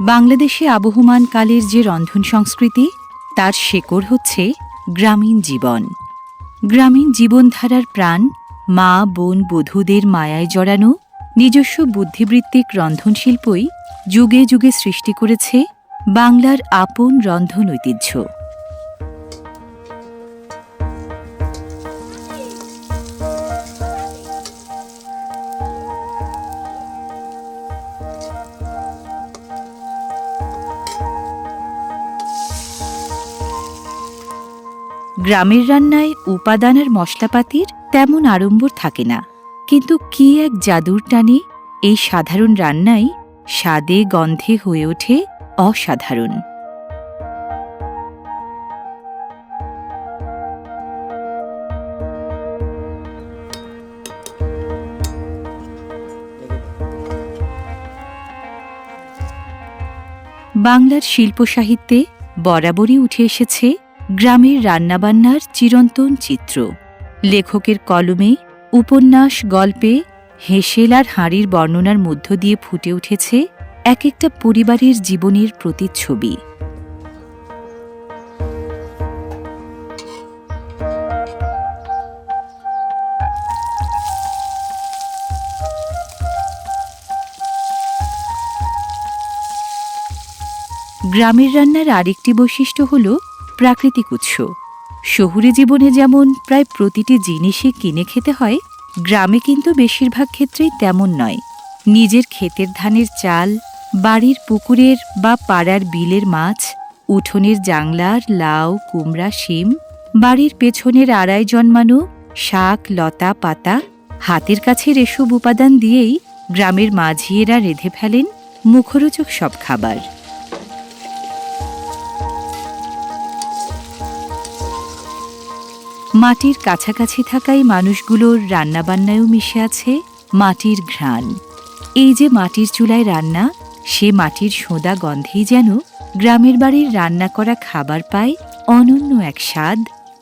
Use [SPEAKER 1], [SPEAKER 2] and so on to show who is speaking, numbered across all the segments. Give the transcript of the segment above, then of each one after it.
[SPEAKER 1] বাংলাদেশে আবহমান কালের যে রন্ধন সংস্কৃতি, তার শেকড় হচ্ছে গ্রামীণ জীবন। গ্রামীণ জীবনধারার প্রাণ মা, বোন, বধূদের মায়ায় জড়ানো নিজস্ব বুদ্ধিবৃত্তিক রন্ধনশিল্পই যুগে যুগে সৃষ্টি করেছে বাংলার আপন রন্ধন ঐতিহ্য। গ্রামের রান্নায় উপাদান আর মশলাপাতির তেমন আড়ম্বর থাকে না। কিন্তু কি এক জাদুর টানে এই সাধারণ রান্নাই স্বাদে গন্ধে হয়ে ওঠে অসাধারণ। বাংলার শিল্প সাহিত্যে বরাবরই উঠে এসেছে গ্রামের রান্নাবান্নার চিরন্তন চিত্র। লেখকের কলমে উপন্যাস, গল্পে হেসেল আর হাঁড়ির বর্ণনার মধ্য দিয়ে ফুটে উঠেছে এক একটা পরিবারের জীবনের প্রতিচ্ছবি। গ্রামের রান্নার আরেকটি বৈশিষ্ট্য হল প্রাকৃতিক উৎস। শহুরে জীবনে যেমন প্রায় প্রতিটি জিনিসই কিনে খেতে হয়, গ্রামে কিন্তু বেশিরভাগ ক্ষেত্রেই তেমন নয়। নিজের ক্ষেতের ধানের চাল, বাড়ির পুকুরের বা পাড়ার বিলের মাছ, উঠোনের জাংলার লাউ, কুমড়া, শিম, বাড়ির পেছনের আড়াই জন্মানো শাক, লতা, পাতা, হাতের কাছের এসব উপাদান দিয়েই গ্রামের মাঝিয়েরা রেঁধে ফেলেন মুখরোচক সব খাবার। মাটির কাছাকাছি থাকাই মানুষগুলোর রান্নাবান্নায়ও মিশে আছে মাটির ঘ্রাণ। এই যে মাটির চুলায় রান্না, সে মাটির সোঁদা গন্ধেই যেন গ্রামের বাড়ির রান্না করা খাবার পায় অনন্য এক স্বাদ,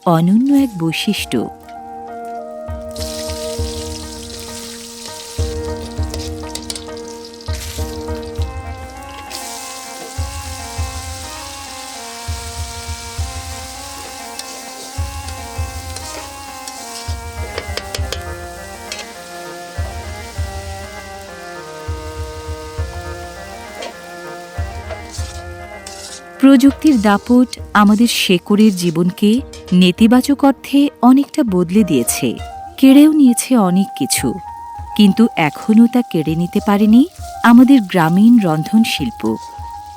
[SPEAKER 1] অনন্য এক বৈশিষ্ট্য। প্রযুক্তির দাপট আমাদের শেকড়ের জীবনকে নেতিবাচক অর্থে অনেকটা বদলে দিয়েছে, কেড়েও নিয়েছে অনেক কিছু। কিন্তু এখনও তা কেড়ে নিতে পারেনি আমাদের গ্রামীণ রন্ধন শিল্প।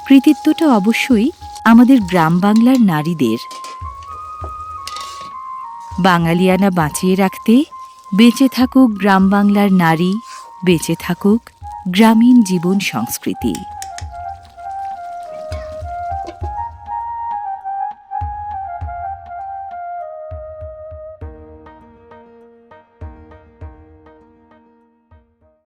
[SPEAKER 1] কৃতিত্বটা অবশ্যই আমাদের গ্রাম বাংলার নারীদের। বাঙালিয়ানা বাঁচিয়ে রাখতে বেঁচে থাকুক গ্রাম বাংলার নারী, বেঁচে থাকুক গ্রামীণ জীবন সংস্কৃতি।